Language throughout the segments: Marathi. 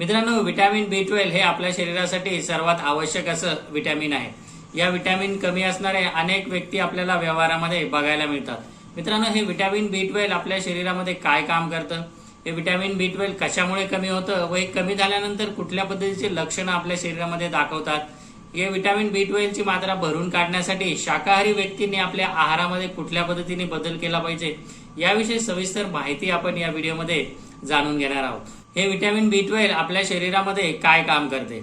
मित्रांनो विटॅमिन बी ट्वेल्व हे आपल्या शरीरासाठी सर्वात आवश्यक असं विटॅमिन आहे. या व्हिटॅमिन कमी असणारे अनेक व्यक्ती आपल्याला व्यवहारामध्ये बघायला मिळतात. मित्रांनो हे व्हिटॅमिन बी ट्वेल्व आपल्या शरीरामध्ये काय काम करतं? हे व्हिटॅमिन बी ट्वेल्व कशामुळे कमी होतं व हे कमी झाल्यानंतर कुठल्या पद्धतीचे लक्षणं आपल्या शरीरामध्ये दाखवतात? हे व्हिटॅमिन बी ट्वेल्वची मात्रा भरून काढण्यासाठी शाकाहारी व्यक्तींनी आपल्या आहारामध्ये कुठल्या पद्धतीने बदल केला पाहिजे? याविषयी सविस्तर माहिती आपण या व्हिडिओमध्ये जाणून घेणार आहोत. हे विटॅमिन बी ट्वेल्व आपल्या शरीरामध्ये काय काम करते?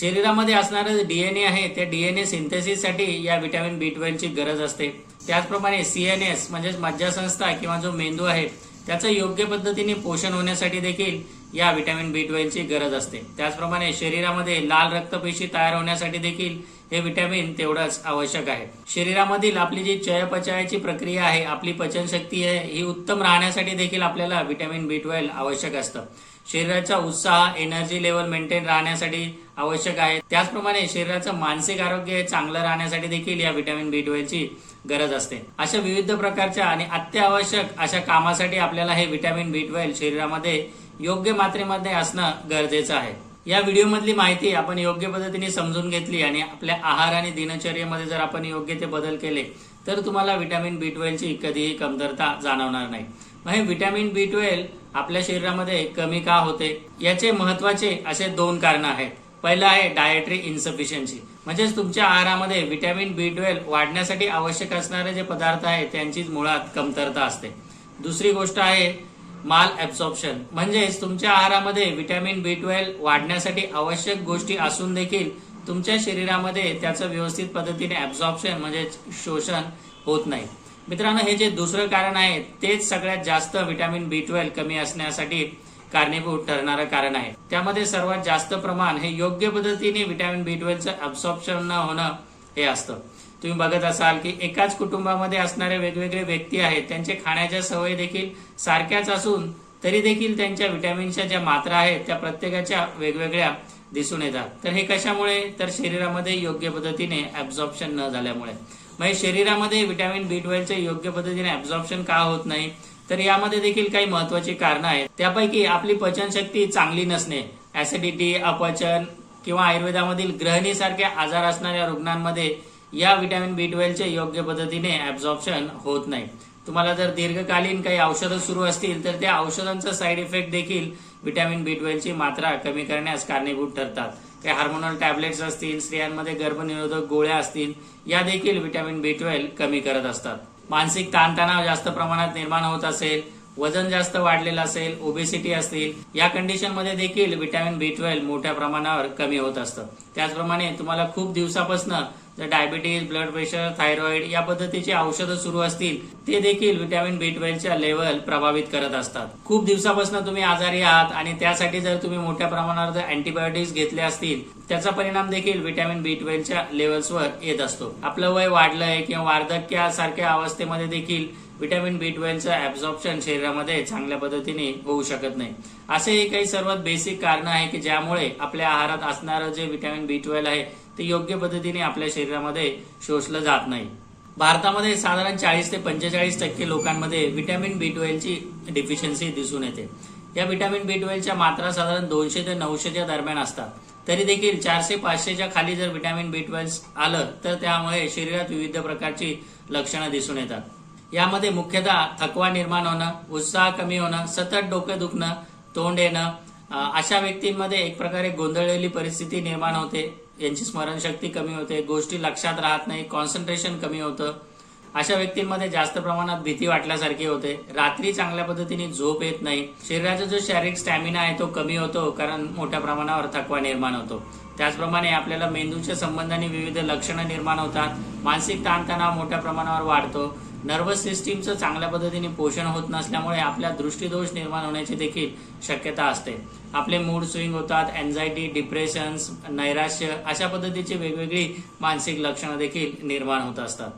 शरीरामध्ये असणारं डी एन ए आहे त्या ए सिंथेसिससाठी या विटॅमिन बी ट्वेल्वची गरज असते. त्याचप्रमाणे सी एन एस म्हणजेच मज्जासंस्था किंवा जो मेंदू आहे त्याचं योग्य पद्धतीने पोषण होण्यासाठी देखील या व्हिटॅमिन बी ट्वेल्वची गरज असते. त्याचप्रमाणे शरीरामध्ये लाल रक्तपेशी तयार होण्यासाठी देखील हे विटॅमिन तेवढंच आवश्यक आहे. शरीरामधील आपली जी चयापचयाची प्रक्रिया आहे आपली पचनशक्ती आहे ही उत्तम राहण्यासाठी देखील आपल्याला व्हिटॅमिन बी ट्वेल्व आवश्यक असतं. शरीराचा उत्साह एनर्जी लेवल मेंटेन राहण्यासाठी आवश्यक आहे. त्याचप्रमाणे शरीराचं मानसिक आरोग्य हे चांगलं राहण्यासाठी देखील या व्हिटॅमिन बी ट्वेल्वची गरज असते. अशा विविध प्रकारच्या आणि अत्यावश्यक अशा कामासाठी आपल्याला हे व्हिटॅमिन बी ट्वेल्व शरीरामध्ये योग्य मात्रेमध्ये असणं गरजेचं आहे. या व्हिडिओमधली माहिती आपण योग्य पद्धतीने समजून घेतली आणि आपल्या आहार आणि दिनचर्येमध्ये जर आपण योग्य ते बदल केले तर तुम्हाला विटॅमिन बी ट्वेल्वची कधीही कमतरता जाणवणार नाही. मग हे विटॅमिन बी ट्वेल्व आपल्या शरीरामध्ये कमी का होते? याचे महत्त्वाचे असे दोन कारण आहेत. पहिलं आहे डायटरी इन्सफिशियन्सी म्हणजेच तुमच्या आहारामध्ये व्हिटॅमिन बी ट्वेल्व वाढण्यासाठी आवश्यक असणारे जे पदार्थ आहेत त्यांचीच मुळात कमतरता असते. दुसरी गोष्ट आहे माल ऍब्सॉर्प्शन. म्हणजेच तुमच्या आहारामध्ये व्हिटॅमिन बी ट्वेल्व वाढण्यासाठी आवश्यक गोष्टी असून देखील तुमच्या शरीरामध्ये त्याचं व्यवस्थित पद्धतीने ऍब्सॉर्प्शन म्हणजे शोषण होत नाही. मित्रांनो हे जे दुसरं कारण आहे तेच सगळ्यात जास्त व्हिटॅमिन बी ट्वेल्व कमी असण्यासाठी कारणीभूत ठरणारं कारण आहे. त्यामध्ये सर्वात जास्त प्रमाण हे योग्य पद्धतीने व्हिटॅमिन बी ट्वेल्वचं ऍब्सॉर्प्शन न होणं हे असतं. तुम्ही बघत असाल की एकाच कुटुंबामध्ये असणारे वेगवेगळे व्यक्ती आहेत. त्यांचे खाण्याच्या सवयी देखील सारख्याच असून तरी देखील त्यांच्या व्हिटॅमिनच्या ज्या मात्रा आहेत त्या प्रत्येकाच्या वेगवेगळ्या दिसून येतात. तर हे कशामुळे? तर शरीरामध्ये योग्य पद्धतीने ऍब्झॉर्प्शन न झाल्यामुळे. म्हणजे शरीरामध्ये व्हिटॅमिन बी ट्वेल्वचे योग्य पद्धतीने ऍब्झॉर्प्शन का होत नाही? तर यामध्ये देखील काही महत्वाची कारणं आहेत. त्यापैकी आपली पचनशक्ती चांगली नसणे ऍसिडिटी अपचन किंवा आयुर्वेदामधील ग्रहणीसारखे आजार असणाऱ्या रुग्णांमध्ये या व्हिटॅमिन बी ट्वेल्वचे योग्य पद्धतीने ऍब्झॉर्प्शन होत नाही. तुम्हाला जर दीर्घकालीन काही औषधं सुरू असतील तर त्या औषधांचा साईड इफेक्ट देखील व्हिटॅमिन बी ट्वेल्वची मात्रा कमी करण्यास कारणीभूत ठरतात. काही हार्मोनल टॅबलेट्स असतील स्त्रियांमध्ये गर्भनिरोधक गोळ्या असतील या देखील व्हिटॅमिन बी ट्वेल्व कमी करत असतात. मानसिक ताणतणाव जास्त प्रमाणात निर्माण होत असेल वजन जास्त वाढलेलं असेल ओबेसिटी असतील या कंडिशनमध्ये देखील व्हिटॅमिन बी ट्वेल्व मोठ्या प्रमाणावर कमी होत असतं. त्याचप्रमाणे तुम्हाला खूप दिवसापासून जर डायबिटीज ब्लड प्रेशर थायरॉइड या पद्धतीची औषधं सुरू असतील ते देखील विटॅमिन बी ट्वेल्वच्या लेवल प्रभावित करत असतात. खूप दिवसापासून तुम्ही आजारी आहात आणि त्यासाठी जर तुम्ही मोठ्या प्रमाणावर जर अँटीबायोटिक्स घेतले असतील त्याचा परिणाम देखील विटॅमिन बी ट्वेल्वच्या लेवल्सवर येत असतो. आपलं वय वाढलंय किंवा वार्धक्यासारख्या अवस्थेमध्ये देखील विटॅमिन बी ट्वेल्वचं ऍब्झॉर्प्शन शरीरामध्ये चांगल्या पद्धतीने होऊ शकत नाही. असे हे काही सर्वात बेसिक कारण आहे की ज्यामुळे आपल्या आहारात असणारं जे व्हिटॅमिन बी ट्वेल्व आहे ते योग्य पद्धतीने आपल्या शरीरामध्ये शोषलं जात नाही. भारतामध्ये साधारण चाळीस ते पंचेचाळीस टक्के लोकांमध्ये व्हिटॅमिन बी ट्वेल्वची डिफिशियन्सी दिसून येते. या व्हिटॅमिन बी ट्वेल्वच्या मात्रा साधारण दोनशे ते नऊशेच्या दरम्यान असतात. तरी देखील चारशे पाचशेच्या खाली जर विटॅमिन बी ट्वेल्व आलं तर त्यामुळे शरीरात विविध प्रकारची लक्षणं दिसून येतात. यामध्ये मुख्यतः थकवा निर्माण होणं उत्साह कमी होणं सतत डोकं दुखणं तोंड येणं अशा व्यक्तींमध्ये एक प्रकारे गोंधळलेली परिस्थिती निर्माण होते. यांची स्मरणशक्ती कमी होते गोष्टी लक्षात राहत नाही कॉन्सन्ट्रेशन कमी होतं. अशा व्यक्तींमध्ये जास्त प्रमाणात भीती वाटल्यासारखी होते. रात्री चांगल्या पद्धतीने झोप येत नाही. शरीराचा जो शारीरिक स्टॅमिना आहे तो कमी होतो कारण मोठ्या प्रमाणावर थकवा निर्माण होतो. त्याचप्रमाणे आपल्याला मेंदूच्या संबंधाने विविध लक्षणं निर्माण होतात. मानसिक ताणतणाव मोठ्या प्रमाणावर वाढतो. नर्वस सिस्टीमचं चांगल्या पद्धतीने पोषण होत नसल्यामुळे आपल्या दृष्टीदोष निर्माण होण्याची देखील शक्यता असते. आपले मूड स्विंग होतात अँझायटी डिप्रेशन्स नैराश्य अशा पद्धतीची वेगवेगळी मानसिक लक्षणं देखील निर्माण होत असतात.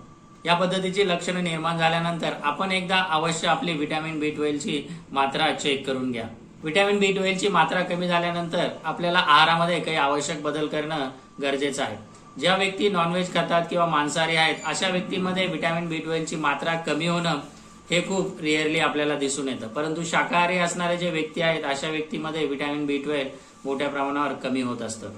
या पद्धतीची लक्षणं निर्माण झाल्यानंतर आपण एकदा अवश्य आपली व्हिटॅमिन बी ट्वेल्वची मात्रा चेक करून घ्या. व्हिटॅमिन बी ट्वेल्वची मात्रा कमी झाल्यानंतर आपल्याला आहारामध्ये काही आवश्यक बदल करणं गरजेचं आहे. ज्या व्यक्ती नॉनव्हेज खातात किंवा मांसाहारी आहेत अशा व्यक्तीमध्ये व्हिटॅमिन बी ट्वेल्वची मात्रा कमी होणं हे खूप रिअरली आपल्याला दिसून येतं. परंतु शाकाहारी असणारे जे व्यक्ती आहेत अशा व्यक्तीमध्ये व्हिटॅमिन बी ट्वेल्व मोठ्या प्रमाणावर कमी होत असतं.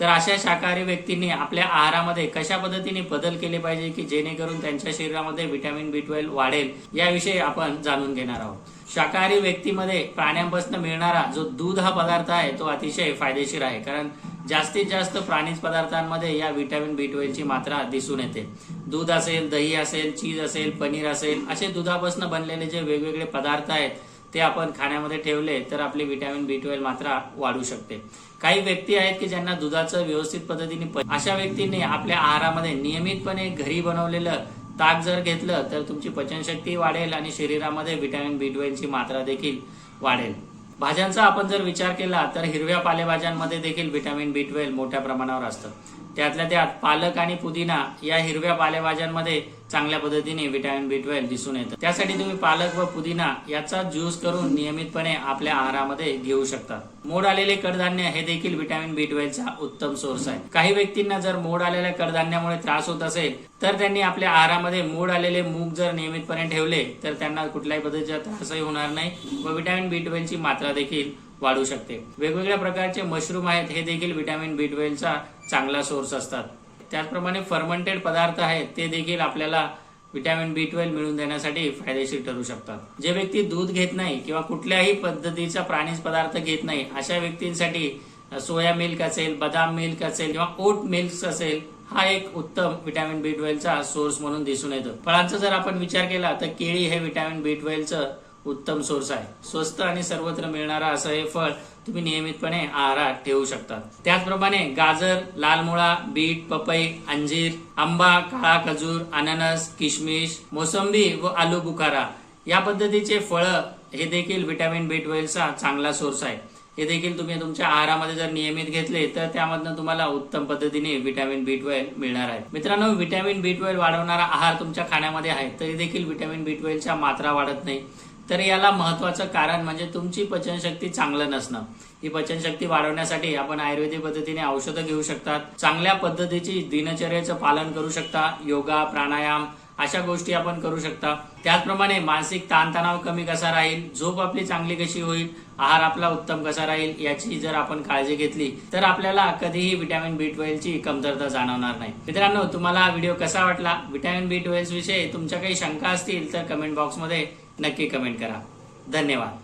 तर अशा शाकाहारी व्यक्तींनी आपल्या आहारामध्ये कशा पद्धतीने बदल केले पाहिजे की जेणेकरून त्यांच्या शरीरामध्ये व्हिटॅमिन बी ट्वेल्व वाढेल याविषयी आपण जाणून घेणार आहोत. शाकाहारी व्यक्तीमध्ये प्राण्यांपासून मिळणारा जो दूध हा पदार्थ आहे तो अतिशय फायदेशीर आहे. कारण जास्तीत जास्त प्राणीज पदार्थांमध्ये या व्हिटॅमिन बी ट्वेल्वची मात्रा दिसून येते. दूध असेल दही असेल चीज असेल पनीर असेल असे दुधापासून बनलेले जे वेगवेगळे पदार्थ आहेत ते आपण खाण्यामध्ये ठेवले तर आपली व्हिटॅमिन बी ट्वेल्व मात्रा वाढू शकते. काही व्यक्ती आहेत की ज्यांना दुधाचं व्यवस्थित पद्धतीने अशा व्यक्तींनी आपल्या आहारामध्ये नियमितपणे घरी बनवलेलं ताक जर घेतलं तर तुमची पचनशक्ती वाढेल आणि शरीरामध्ये व्हिटॅमिन बी ट्वेल्वची मात्रा देखील वाढेल. भाज्यांचा आपण जर विचार केला तर हिरव्या पालेभाज्यांमध्ये देखील व्हिटॅमिन बी ट्वेल्व मोठ्या प्रमाणावर असतं. त्यातल्या त्यात पालक आणि पुदिना या हिरव्या पालेभाज्यांमध्ये चांगल्या पद्धतीने व्हिटॅमिन बी ट्वेल्व दिसून येतं. त्यासाठी तुम्ही पालक व पुदिना याचा ज्यूस करून नियमितपणे आपल्या आहारामध्ये घेऊ शकता. मोड आलेले कडधान्य हे देखील व्हिटॅमिन बी ट्वेल्वचा उत्तम सोर्स आहे. काही व्यक्तींना जर मोड आलेल्या कडधान्यामुळे त्रास होत असेल तर त्यांनी आपल्या आहारामध्ये मोड आलेले मूग जर नियमितपणे ठेवले तर त्यांना कुठल्याही पद्धतीचा त्रासही होणार नाही व व्हिटॅमिन बी ट्वेल्वची मात्रा देखील वाढू शकते. वेगवेगळ्या प्रकारचे मशरूम आहेत हे देखील व्हिटॅमिन बी ट्वेल्वचा चांगला सोर्स असतात. त्याचप्रमाणे फर्मंटेड पदार्थ आहेत ते देखील आपल्याला व्हिटॅमिन बी ट्वेल्व मिळवून देण्यासाठी फायदेशीर ठरू शकतात. जे व्यक्ती दूध घेत नाही किंवा कुठल्याही पद्धतीचा प्राणीज पदार्थ घेत नाही अशा व्यक्तींसाठी सोया मिल्क असेल बदाम मिल्क असेल किंवा ओट मिल्क असेल हा एक उत्तम व्हिटॅमिन बी ट्वेल्वचा सोर्स म्हणून दिसून येतो. फळांचा जर आपण विचार केला तर केळी हे व्हिटॅमिन बी ट्वेल्वचं उत्तम सोर्स आहे. स्वस्त आणि सर्वत्र मिळणारा असं हे फळ तुम्ही नियमितपणे आहारात ठेवू शकता. त्याचप्रमाणे गाजर लाल मुळा बीट पपई अंजीर आंबा काळा खजूर अननस किशमिश मोसंबी व आलू बुखारा या पद्धतीचे फळं हे देखील व्हिटॅमिन बी ट्वेल्वचा चांगला सोर्स आहे. हे देखील तुम्ही तुमच्या आहारामध्ये जर नियमित घेतले तर त्यामधनं तुम्हाला उत्तम पद्धतीने व्हिटॅमिन बी ट्वेल्व मिळणार आहे. मित्रांनो व्हिटॅमिन बी ट्वेल्व वाढवणारा आहार तुमच्या खाण्यामध्ये आहे तरी देखील व्हिटॅमिन बी ट्वेल्वच्या मात्रा वाढत नाही. तर याला महत्वाचं कारण म्हणजे तुमची पचनशक्ती चांगलं नसणं. ही पचनशक्ती वाढवण्यासाठी आपण आयुर्वेदिक पद्धतीने औषधं घेऊ शकतात. चांगल्या पद्धतीची दिनचर्याचं पालन करू शकता. योगा प्राणायाम अशा गोष्टी आपण करू शकता. त्याचप्रमाणे मानसिक ताणतणाव कमी कसा राहील? झोप आपली चांगली कशी होईल? आहार आपला उत्तम कसा राहील? याची जर आपण काळजी घेतली तर आपल्याला कधीही विटॅमिन बी ट्वेल्वची कमतरता जाणवणार नाही. मित्रांनो तुम्हाला हा व्हिडिओ कसा वाटला? विटॅमिन बी ट्वेल्व विषयी तुमच्या काही शंका असतील तर कमेंट बॉक्समध्ये नक्की कमेंट करा. धन्यवाद.